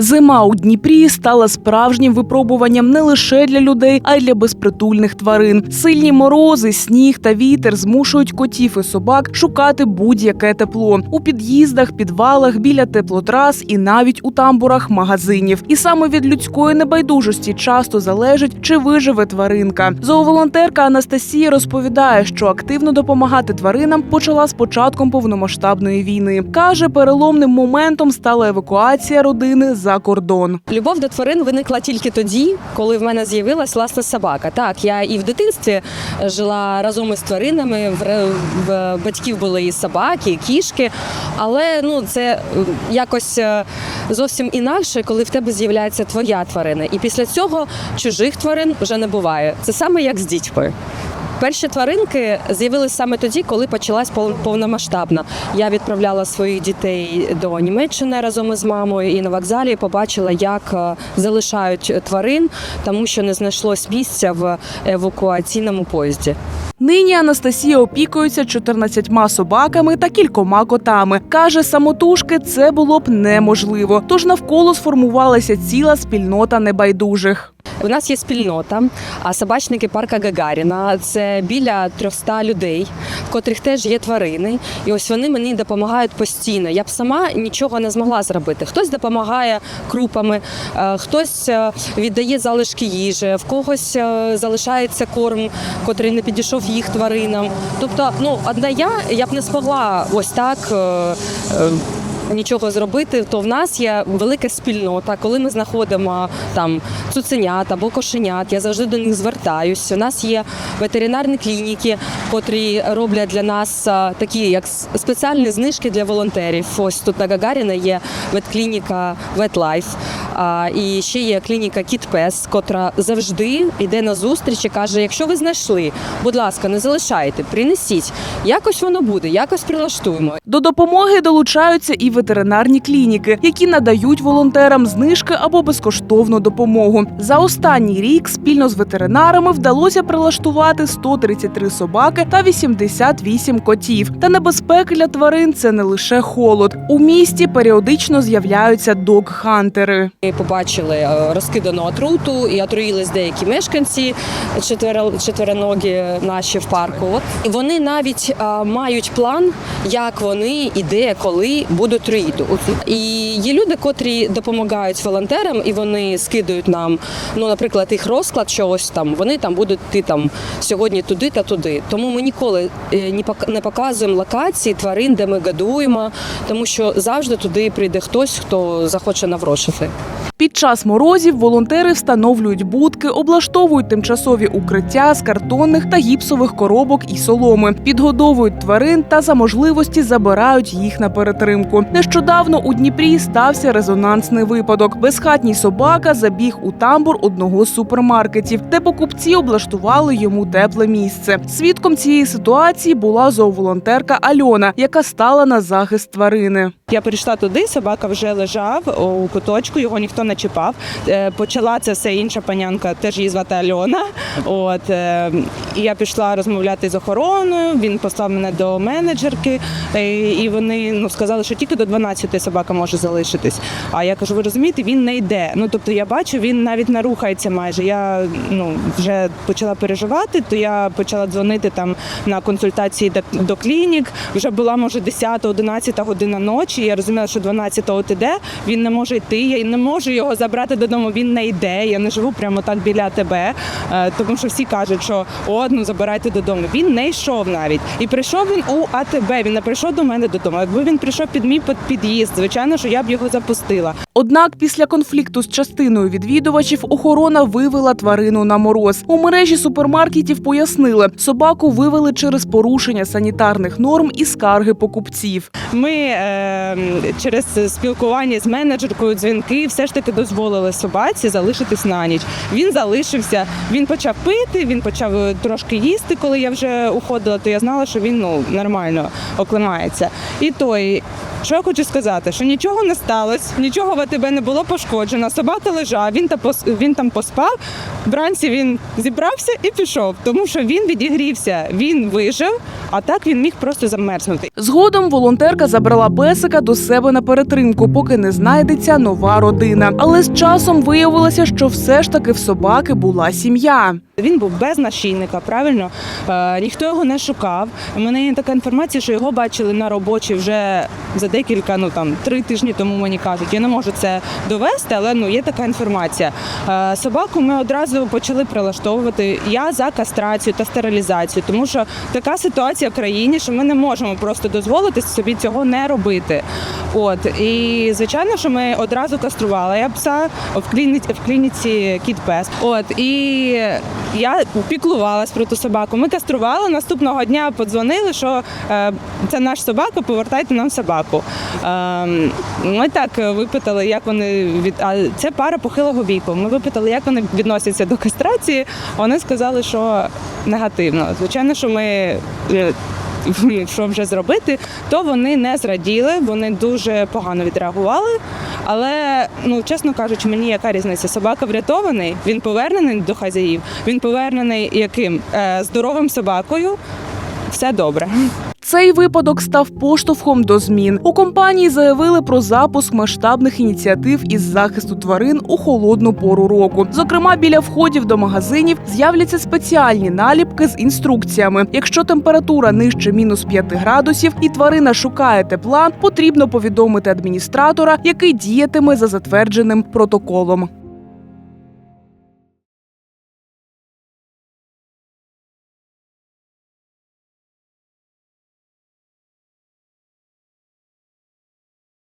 Зима у Дніпрі стала справжнім випробуванням не лише для людей, а й для безпритульних тварин. Сильні морози, сніг та вітер змушують котів і собак шукати будь-яке тепло у під'їздах, підвалах, біля теплотрас і навіть у тамбурах магазинів. І саме від людської небайдужості часто залежить, чи виживе тваринка. Зооволонтерка Анастасія розповідає, що активно допомагати тваринам почала з початком повномасштабної війни. каже, переломним моментом стала евакуація родини за кордон. Любов до тварин виникла тільки тоді, коли в мене з'явилась власна собака. Так, я і в дитинстві жила разом із тваринами. В, батьків були і собаки, і кішки. Але ну це якось е, зовсім інакше, коли в тебе з'являється твоя тварина. І після цього чужих тварин вже не буває. Це саме як з дітьми. Перші тваринки з'явилися саме тоді, коли почалась пов- повномасштабна. Я відправляла своїх дітей до Німеччини разом із мамою і на вокзалі побачила, як е, залишають тварин, тому що не знайшлось місця в евакуаційному поїзді. Нині Анастасія опікується 14 собаками та кількома котами. Каже, самотужки це було б неможливо. Тож навколо сформувалася ціла спільнота небайдужих. У нас є спільнота, а собачники парка Гагаріна це біля 300 людей, в котрих теж є тварини. І ось вони мені допомагають постійно. Я б сама нічого не змогла зробити. Хтось допомагає крупами, е, хтось е, віддає залишки їжі, в когось е, залишається корм, котрий не підійшов їх тваринам. Тобто, ну одна я я б не змогла ось так. Нічого зробити, то в нас є велика спільнота. Коли ми знаходимо там цуценят або кошенят, я завжди до них звертаюся. У нас є ветеринарні клініки, котрі роблять для нас такі, як спеціальні знижки для волонтерів. Ось тут на Гагаріна є ветклініка а, і ще є клініка KitPes, котра завжди йде на зустріч і каже: якщо ви знайшли, будь ласка, не залишайте, принесіть. Якось воно буде, якось прилаштуємо. До допомоги долучаються і ветеринарні клініки, які надають волонтерам знижки або безкоштовну допомогу. За останній рік спільно з ветеринарами вдалося прилаштувати 133 собаки та 88 котів. Та небезпеки для тварин це не лише холод. У місті періодично з'являються дог-хантери. Побачили е, розкидану отруту і отруїлись деякі мешканці четверо- четвероногі наші в парку. І вони навіть е, мають план, як вони і де, коли будуть. От. І є люди, котрі допомагають волонтерам, і вони скидують нам, ну, наприклад, їх розклад, що ось там вони там будуть йти там сьогодні туди та туди. Тому ми ніколи е, не показуємо локації тварин, де ми годуємо, тому що завжди туди прийде хтось, хто захоче наврошити. Під час морозів волонтери встановлюють будки, облаштовують тимчасові укриття з картонних та гіпсових коробок і соломи, підгодовують тварин та за можливості забирають їх на перетримку. Нещодавно у Дніпрі стався резонансний випадок. Безхатній собака забіг у тамбур одного з супермаркетів, де покупці облаштували йому тепле місце. Свідком цієї ситуації була зооволонтерка Альона, яка стала на захист тварини. Я прийшла туди, собака вже лежав у куточку, його ніхто не чіпав. Е, Почала це все інша панянка, теж її звати Альона. От е, і я пішла розмовляти з охороною. Він послав мене до менеджерки, е, і вони ну сказали, що тільки до 12 собака може залишитись. А я кажу, ви розумієте, він не йде. Ну тобто я бачу, він навіть не рухається майже. Я ну вже почала переживати, то я почала дзвонити там на консультації до, клінік. Вже була може 10-11 година ночі. Я розуміла, що 12-го от іде, він не може йти. Я не можу його забрати додому. Він не йде. Я не живу прямо так біля тебе, Е, тому що всі кажуть, що о, ну забирайте додому. Він не йшов навіть. І прийшов він у АТБ. Він не прийшов до мене додому. Якби він прийшов під мій під- під'їзд, звичайно, що я б його запустила. Однак після конфлікту з частиною відвідувачів охорона вивела тварину на мороз. У мережі супермаркетів пояснили, собаку вивели через порушення санітарних норм і скарги покупців. Ми е, через спілкування з менеджеркою, дзвінки, все ж таки дозволили собаці залишитись на ніч. Він залишився, він почав пити, він почав е, трошки їсти, коли я вже уходила, то я знала, що він ну нормально оклимається. І той. Що я хочу сказати, що нічого не сталося, нічого в тебе не було пошкоджено. Собака лежав, він там пос- він там поспав. Вранці він зібрався і пішов, тому що він відігрівся, він вижив, а так він міг просто замерзнути. Згодом волонтерка забрала песика до себе на перетримку, поки не знайдеться нова родина. Але з часом виявилося, що все ж таки в собаки була сім'я. Він був без нашийника, правильно е, ніхто його не шукав. У мене є така інформація, що його бачили на робочі вже за декілька, ну там три тижні тому мені кажуть. Я не можу це довести, але ну є така інформація. Е, собаку ми одразу почали прилаштовувати. Я за кастрацію та стерилізацію, тому що така ситуація в країні, що ми не можемо просто дозволити собі цього не робити. От і звичайно, що ми одразу кастрували. Я пса в клініці в клініці кіт пес. От і я піклувалась про ту собаку. Ми кастрували. Наступного дня подзвонили, що е, це наш собака, повертайте нам собаку. Е, ми так випитали, як вони від а це пара похилого віку. Ми випитали, як вони відносяться до кастрації. Вони сказали, що негативно. Звичайно, що ми. е, Що вже зробити, то вони не зраділи, вони дуже погано відреагували. Але ну чесно кажучи, мені яка різниця? Собака врятований, він повернений до хазяїв, він повернений яким е, здоровим собакою. Все добре. Цей випадок став поштовхом до змін. У компанії заявили про запуск масштабних ініціатив із захисту тварин у холодну пору року. Зокрема, біля входів до магазинів з'являться спеціальні наліпки з інструкціями. Якщо температура нижче мінус 5 градусів і тварина шукає тепла, потрібно повідомити адміністратора, який діятиме за затвердженим протоколом.